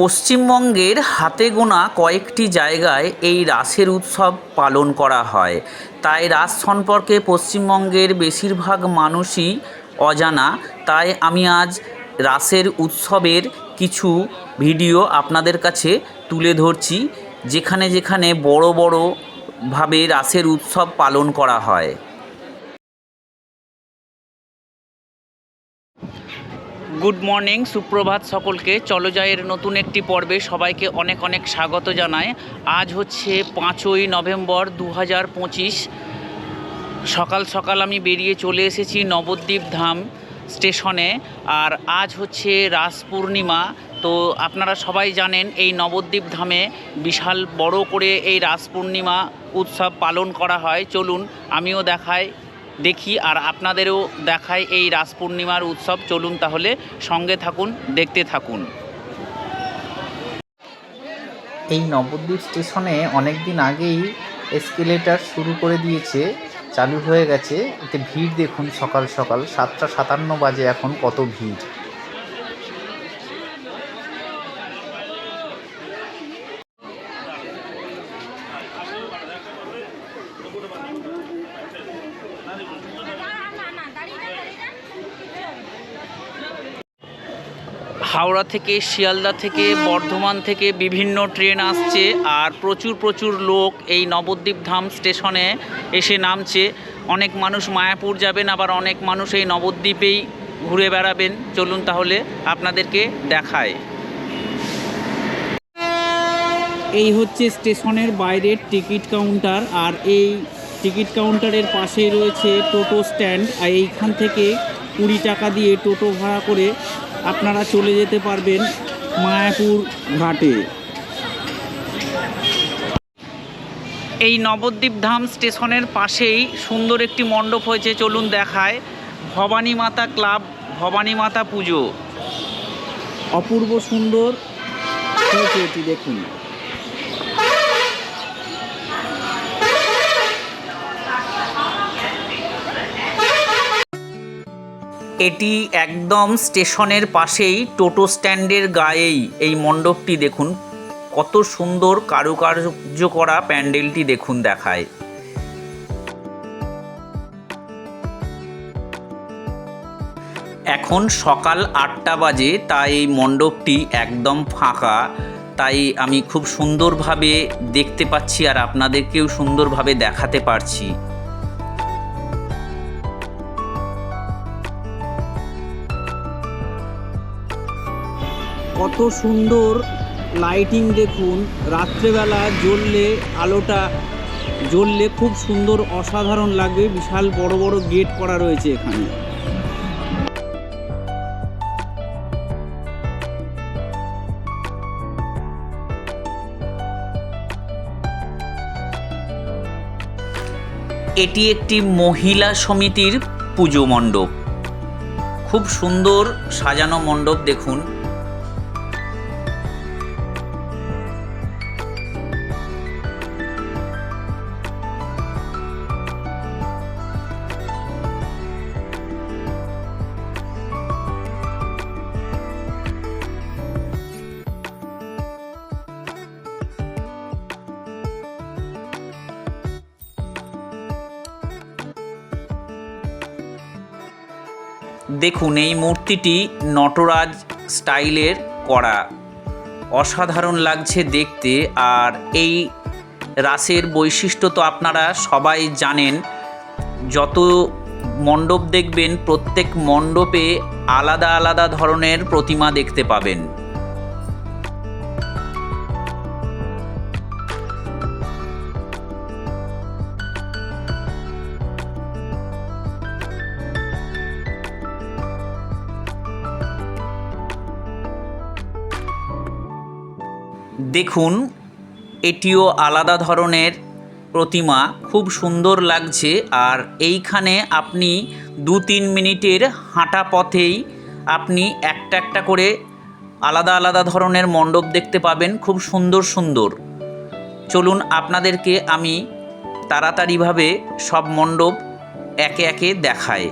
পশ্চিমবঙ্গের হাতে গোনা কয়েকটি জায়গায় এই রাসের উৎসব পালন করা হয়। তাই রাস সম্পর্কে পশ্চিমবঙ্গের বেশিরভাগ মানুষই অজানা। তাই আমি আজ রাসের উৎসবের কিছু ভিডিও আপনাদের কাছে তুলে ধরছি, যেখানে যেখানে বড় বড় ভাবে রাসের উৎসব পালন করা হয়। গুড মর্নিং, সুপ্রভাত সকলকে। চলজয়ের নতুন একটি পর্বে। সবাইকে অনেক অনেক স্বাগত জানায় আজ হচ্ছে পাঁচই নভেম্বর দু হাজার পঁচিশ। সকাল সকাল আমি বেরিয়ে চলে এসেছি নবদ্বীপ ধাম স্টেশনে। আর আজ হচ্ছে রাস পূর্ণিমা। তো আপনারা সবাই জানেন, এই নবদ্বীপ ধামে বিশাল বড় করে এই রাস পূর্ণিমা উৎসব পালন করা হয়। চলুন, আমিও দেখাই। দেখি আর আপনাদেরও দেখায় এই রাস পূর্ণিমার উৎসব। চলুন তাহলে সঙ্গে থাকুন, দেখতে থাকুন। এই নবদ্বীপ স্টেশনে অনেক দিন আগেই এসকেলেটার শুরু করে দিয়েছে, চালু হয়ে গেছে। এতে ভিড় দেখুন সকাল সকাল, সাতটা সাতান্ন বাজে এখন কত ভিড়। হাওড়া থেকে, শিয়ালদা থেকে, বর্ধমান থেকে বিভিন্ন ট্রেন আসছে আর প্রচুর প্রচুর লোক এই নবদ্বীপ ধাম স্টেশনে এসে নামছে। অনেক মানুষ মায়াপুর যাবেন, আবার অনেক মানুষ এই নবদ্বীপেই ঘুরে বেড়াবেন। চলুন তাহলে আপনাদেরকে দেখায়। এই হচ্ছে স্টেশনের বাইরের টিকিট কাউন্টার আর এই টিকিট কাউন্টারের পাশেই রয়েছে টোটো স্ট্যান্ড। আর এইখান থেকে কুড়ি টাকা দিয়ে টোটো ভাড়া করে আপনারা চলে যেতে পারবেন মায়াপুর ঘাটে। এই নবদ্বীপ ধাম স্টেশনের পাশেই সুন্দর একটি মণ্ডপ হয়েছে চলুন দেখায়। ভবানী মাতা ক্লাব ভবানী মাতা পুজো। অপূর্ব সুন্দর হয়েছে এটি দেখুন। এটি একদম স্টেশনের পাশেই টোটো স্ট্যান্ডের গায়েই এই মণ্ডপটি দেখুন। কত সুন্দর কারুকার্য করা প্যান্ডেলটি দেখুন দেখায়। এখন সকাল আটটা বাজে, তাই মণ্ডপটি একদম ফাঁকা। তাই আমি খুব সুন্দরভাবে দেখতে পাচ্ছি আর আপনাদেরকেও সুন্দরভাবে দেখাতে পারছি। কত সুন্দর লাইটিং দেখুন। রাত্রেবেলা জ্বললে আলোটা জ্বললে খুব সুন্দর অসাধারণ লাগবে। বিশাল বড় বড় গেট করা রয়েছে এখানে। এটি একটি মহিলা সমিতির পুজো মণ্ডপ। খুব সুন্দর সাজানো মণ্ডপ দেখুন। দেখুন, এই মূর্তিটি নটরাজ স্টাইলের করা। অসাধারণ লাগছে দেখতে, আর এই রাসের বৈশিষ্ট্য তো আপনারা সবাই জানেন। যত মণ্ডপ দেখবেন, প্রত্যেক মণ্ডপে আলাদা আলাদা ধরনের প্রতিমা দেখতে পাবেন। দেখুন, এটিও আলাদা ধরনের প্রতিমা, খুব সুন্দর লাগছে। আর এইখানে আপনি দু তিন মিনিটের হাঁটা পথেই আপনি একটা একটা করে আলাদা আলাদা ধরনের মণ্ডপ দেখতে পাবেন, খুব সুন্দর সুন্দর। চলুন, আপনাদেরকে আমি তাড়াতাড়িভাবে সব মণ্ডপ একে একে দেখায়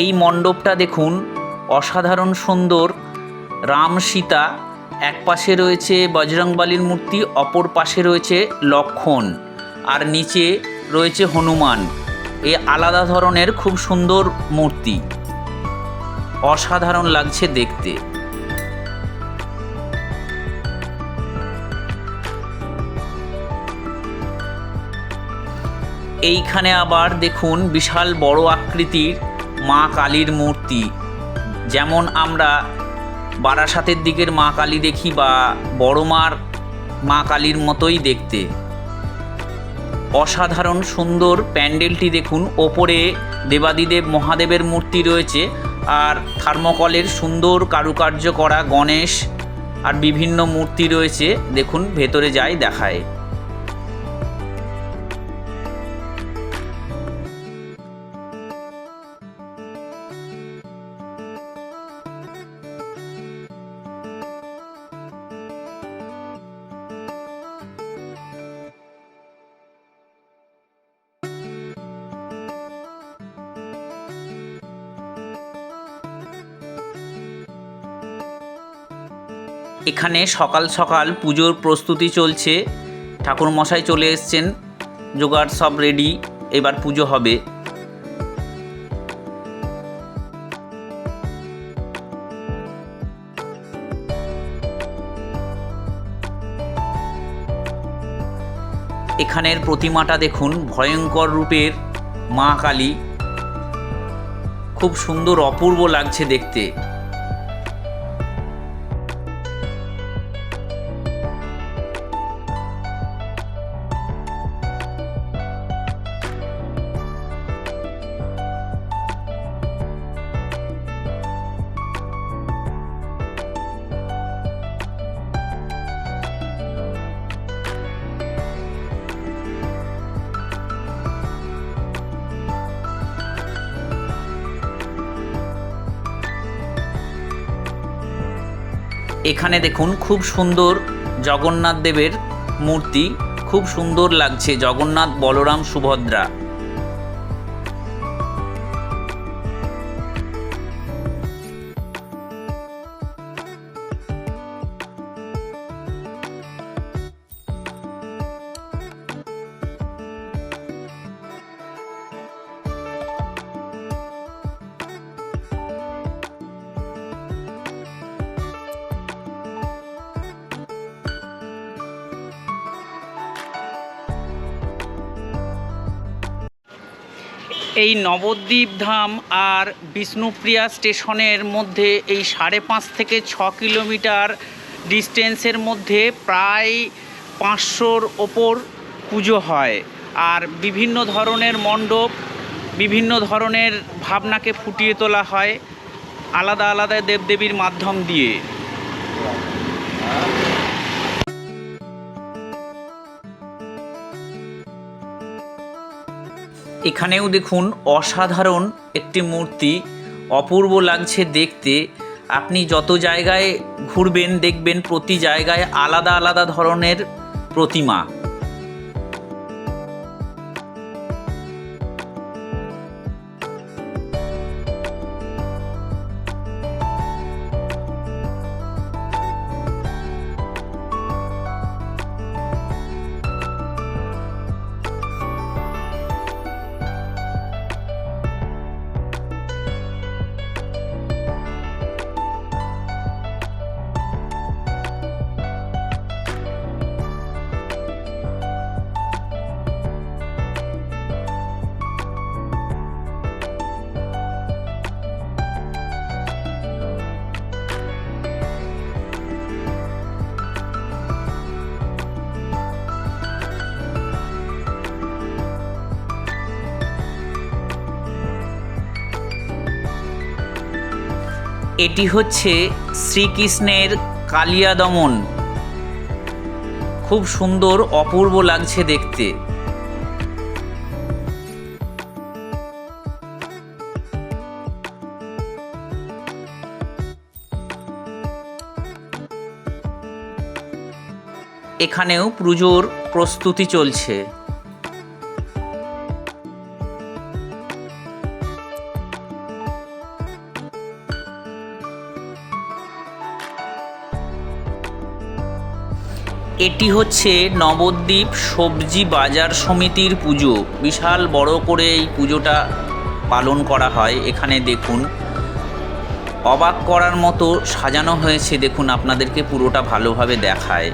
এই মণ্ডপটা দেখুন, অসাধারণ সুন্দর। রাম সীতা, এক পাশে রয়েছে বজরংবলীর মূর্তি, অপর পাশে রয়েছে লক্ষণ, আর নিচে রয়েছে হনুমান। এ আলাদা ধরনের খুব সুন্দর মূর্তি। অসাধারণ লাগছে দেখতে। এইখানে আবার দেখুন বিশাল বড় আকৃতির মা কালীর মূর্তি। যেমন আমরা বারাসাতের দিকের মা কালী দেখি বা বড় মার মা কালীর মতোই দেখতে। অসাধারণ সুন্দর প্যান্ডেলটি দেখুন, ওপরে দেবাদিদেব মহাদেবের মূর্তি রয়েছে আর থার্মোকলের সুন্দর কারুকার্য করা গণেশ আর বিভিন্ন মূর্তি রয়েছে, দেখুন, ভেতরে যাই দেখায়। এখানে সকাল সকাল পুজোর প্রস্তুতি চলছে। ঠাকুর মশাই চলে এসছেন। জোগাড় সব রেডি এবার পুজো হবে। এখানের প্রতিমাটা দেখুন, ভয়ঙ্কর রূপের মা কালী। খুব সুন্দর, অপূর্ব লাগছে দেখতে। এখানে দেখুন খুব সুন্দর জগন্নাথ দেবের মূর্তি খুব সুন্দর লাগছে জগন্নাথ বলরাম সুভদ্রা। এই নবদ্বীপ ধাম আর বিষ্ণুপ্রিয়া স্টেশনের মধ্যে এই সাড়ে পাঁচ থেকে ছ কিলোমিটার ডিস্টেন্সের মধ্যে প্রায় পাঁচশোর ওপর পুজো হয়। আর বিভিন্ন ধরনের মণ্ডপ, বিভিন্ন ধরনের ভাবনাকে ফুটিয়ে তোলা হয় আলাদা আলাদা দেবদেবীর মাধ্যম দিয়ে। এখানেও দেখুন অসাধারণ একটি মূর্তি। অপূর্ব লাগছে দেখতে। আপনি যত জায়গায় ঘুরবেন, দেখবেন প্রতি জায়গায় আলাদা আলাদা ধরনের প্রতিমা। এটি হচ্ছে শ্রীকৃষ্ণের কালিয়া দমন খুব সুন্দর অপূর্ব লাগছে দেখতে। এখানেও পুজোর প্রস্তুতি চলছে। এটি হচ্ছে নবদ্বীপ সবজি বাজার সমিতির পুজো। বিশাল বড় করে এই পুজোটা পালন করা হয় এখানে দেখুন। অবাক করার মতো সাজানো হয়েছে, দেখুন, আপনাদেরকে পুরোটা ভালোভাবে দেখায়।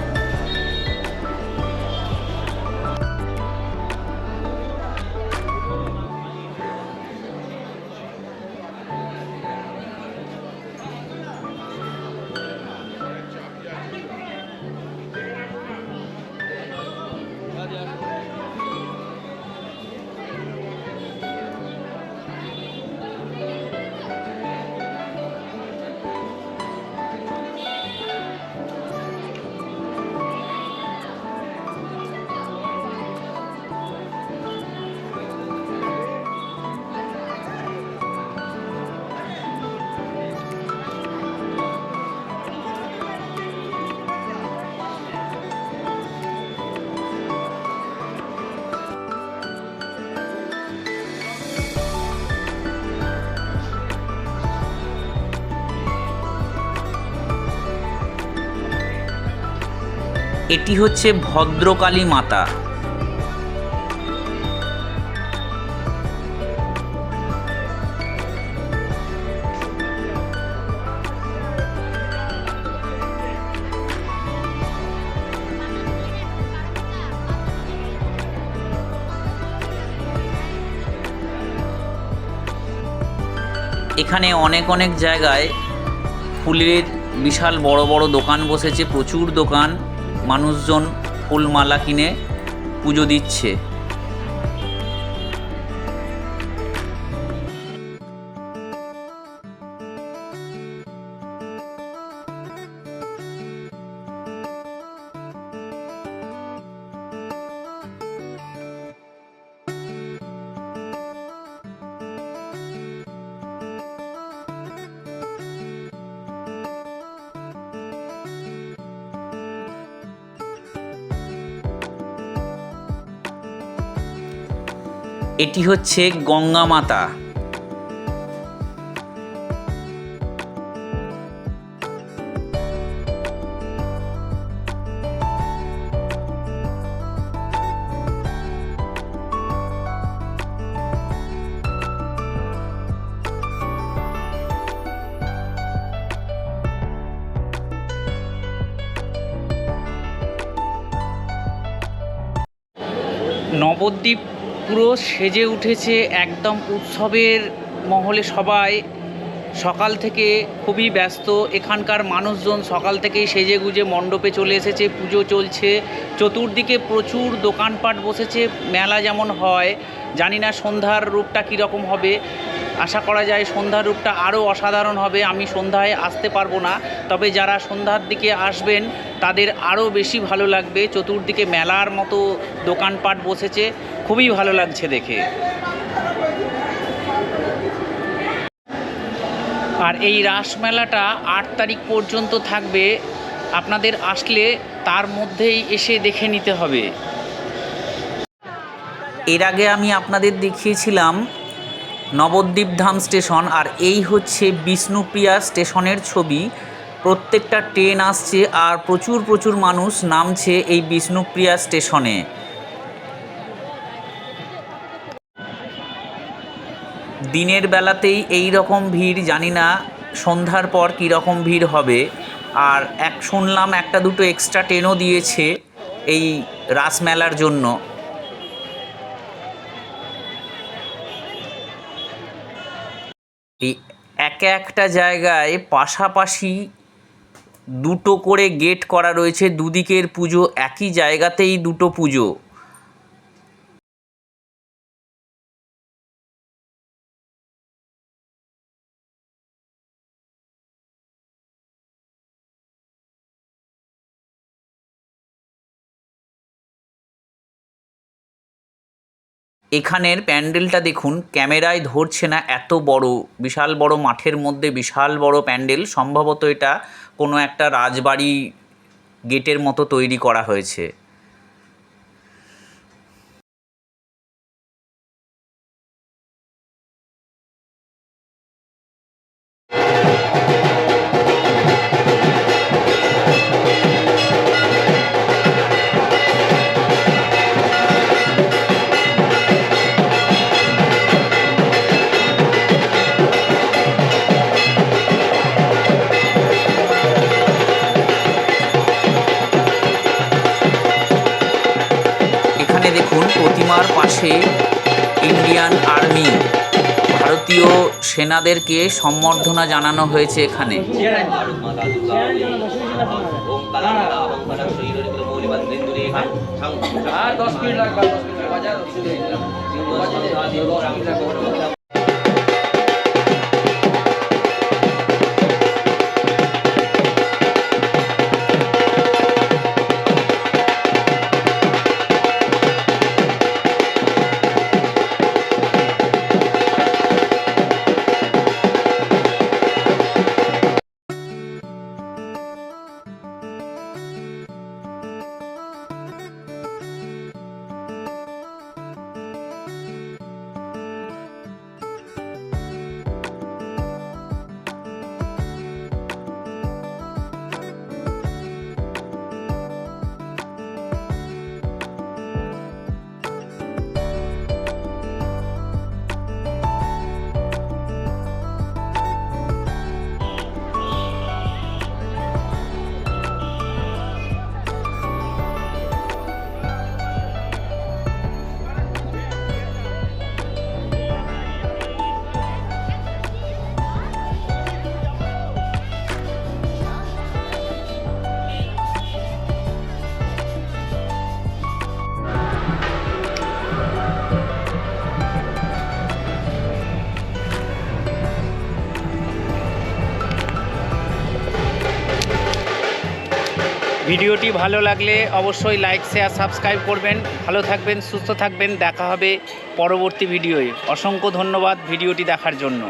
এটি হচ্ছে ভদ্রকালী মাতা। এখানে অনেক অনেক জায়গায় ফুলের বিশাল বড় বড় দোকান বসেছে, প্রচুর দোকান। মানুষজন ফুলমালা কিনে পুজো দিচ্ছে। এটি হচ্ছে গঙ্গা মাতা। নবদ্বীপ সেজে উঠেছে একদম উৎসবের মহলে সবাই। সকাল থেকে খুবই ব্যস্ত। এখানকার মানুষজন সকাল থেকেই সেজে গুজে মণ্ডপে চলে এসেছে, পুজো চলছে। চতুর্দিকে প্রচুর দোকানপাট বসেছে, মেলা যেমন হয়। জানি না সন্ধ্যার রূপটা কীরকম হবে। আশা করা যায় সন্ধ্যার রূপটা আরও অসাধারণ হবে। আমি সন্ধ্যায় আসতে পারব না। তবে যারা সন্ধ্যার দিকে আসবেন, তাদের আরও বেশি ভালো লাগবে। চতুর্দিকে মেলার মতো দোকানপাট বসেছে। খুবই ভালো লাগছে দেখে। আর এই রাসমেলাটা আট তারিখ পর্যন্ত থাকবে। আপনাদের আসলে তার মধ্যেই এসে দেখে নিতে হবে। এর আগে আমি আপনাদের দেখিয়েছিলাম নবদ্বীপ ধাম স্টেশন আর এই হচ্ছে বিষ্ণুপ্রিয়া স্টেশনের ছবি। প্রত্যেকটা ট্রেন আসছে আর প্রচুর প্রচুর মানুষ নামছে এই বিষ্ণুপ্রিয়া স্টেশনে। দিনের বেলাতেই এই রকম ভিড়, জানি না সন্ধ্যার পর কী রকম ভিড় হবে। আর এক শুনলাম একটা দুটো এক্সট্রা ট্রেনও দিয়েছে এই রাসমেলার জন্য। এই এক একটা জায়গায় পাশাপাশি দুটো করে গেট করা রয়েছে, দুদিকের পুজো, একই জায়গাতেই দুটো পুজো। এখানের প্যান্ডেলটা দেখুন, ক্যামেরায় ধরছে না এত বড়, বিশাল বড় মাঠের মধ্যে বিশাল বড় প্যান্ডেল। সম্ভবত এটা কোনো একটা রাজবাড়ি গেটের মতো তৈরি করা হয়েছে। হচ্ছে ইন্ডিয়ান আর্মি। ভারতীয় সেনাদেরকে সম্বর্ধনা জানানো হয়েছে এখানে। দশ মিনিট লাগবে ভিডিওটি ভালো লাগলে অবশ্যই লাইক শেয়ার সাবস্ক্রাইব করবেন। ভালো থাকবেন, সুস্থ থাকবেন। দেখা হবে পরবর্তী ভিডিওয়ে। অসংখ্য ধন্যবাদ ভিডিওটি দেখার জন্য।